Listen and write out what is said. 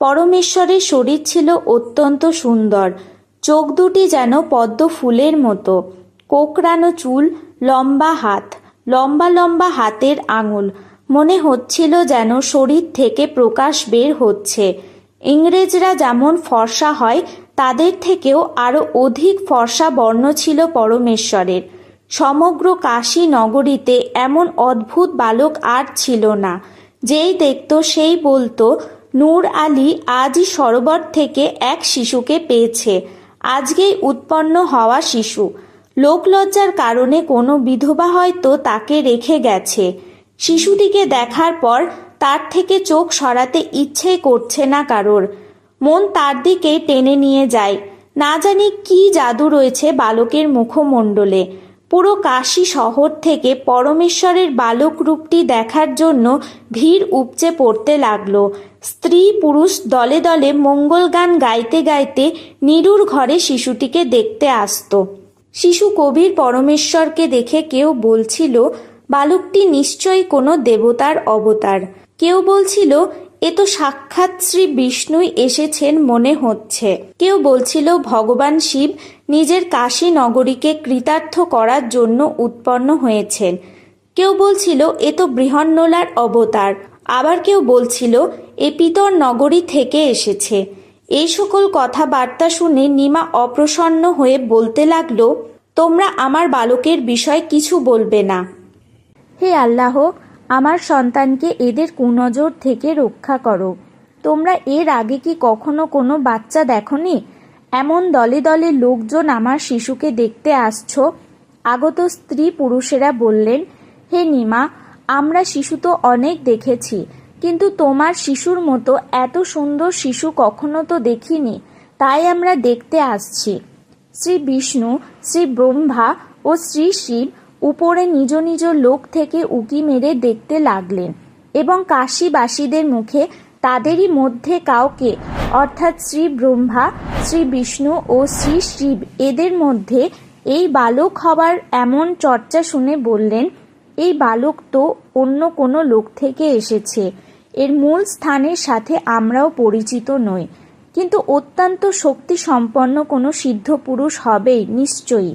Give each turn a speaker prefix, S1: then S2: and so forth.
S1: পরমেশ্বরের শরীর ছিল অত্যন্ত সুন্দর। চোখ দুটি যেন পদ্ম ফুলের মতো। কোকড়ানো চুল, লম্বা হাত, লম্বা লম্বা হাতের আঙুল। মনে হচ্ছিল যেন শরীর থেকে প্রকাশ বের হচ্ছে। ইংরেজরা যেমন ফর্সা হয়, তাদের থেকেও আরও অধিক ফর্সা বর্ণ ছিল পরমেশ্বরের। সমগ্র কাশী নগরীতে এমন অদ্ভুত বালক আর ছিল না। যেই দেখত, সেই বলতো নূর আলী আজই সরোবর থেকে এক শিশুকে পেয়েছে। আজকেই উৎপন্ন হওয়া শিশু। লোকলজ্জার কারণে কোনো বিধবা হয়তো তাকে রেখে গেছে। শিশুটিকে দেখার পর তার থেকে চোখ সরাতে ইচ্ছে করছে না কারোর। মন তার দিকেই টেনে নিয়ে যায়। না জানি কি জাদু রয়েছে বালকের মুখমণ্ডলে। পুরো কাশী শহর থেকে পরমেশ্বরের বালক রূপটি দেখার জন্য ভিড় উপচে পড়তে লাগল। স্ত্রী পুরুষ দলে দলে মঙ্গল গান গাইতে গাইতে নিরুর ঘরে শিশুটিকে দেখতে আসতো। শিশু কবির পরমেশ্বরকে দেখে কেউ বলছিল, বালকটি নিশ্চয়ই কোনো দেবতার অবতার। কেউ বলছিল এ তো সাক্ষাৎ শ্রী বিষ্ণুই এসেছেন মনে হচ্ছে। কেউ বলছিল, ভগবান শিব নিজের কাশী নগরীকে কৃতার্থ করার জন্য উৎপন্ন হয়েছেন। কেউ বলছিল, এ তো বৃহন্নলার অবতার। আবার কেউ বলছিল, এ পিতর নগরী থেকে এসেছে। এই সকল কথাবার্তা শুনে নিমা অপ্রসন্ন হয়ে বলতে লাগল, তোমরা আমার বালকের বিষয় কিছু বলবে না। হে আল্লাহ আমার সন্তানকে এদের কুনজর থেকে রক্ষা করো। তোমরা এর আগে কি কখনো কোনো বাচ্চা দেখনি? এমন দলে দলে লোকজন আমার শিশুকে দেখতে আসছো। আগত স্ত্রী পুরুষেরা বললেন, হে নিমা, আমরা শিশু তো অনেক দেখেছি, কিন্তু তোমার শিশুর মতো এত সুন্দর শিশু কখনো তো দেখিনি, তাই আমরা দেখতে আসছি। শ্রী বিষ্ণু, শ্রী ব্রহ্মা ও শ্রী শিব উপরে নিজ নিজ লোক থেকে উকি মেরে দেখতে লাগলেন এবং কাশীবাসীদের মুখে তাদেরই মধ্যে কাউকে, অর্থাৎ শ্রী ব্রহ্মা, শ্রী বিষ্ণু ও শ্রী শিব, এদের মধ্যে এই বালক হবার এমন চর্চা শুনে বললেন, এই বালক তো অন্য কোনো লোক থেকে এসেছে। এর মূল স্থানের সাথে আমরাও পরিচিত নই। কিন্তু অত্যন্ত শক্তি সম্পন্ন কোনো সিদ্ধ পুরুষ হবেই নিশ্চয়ই।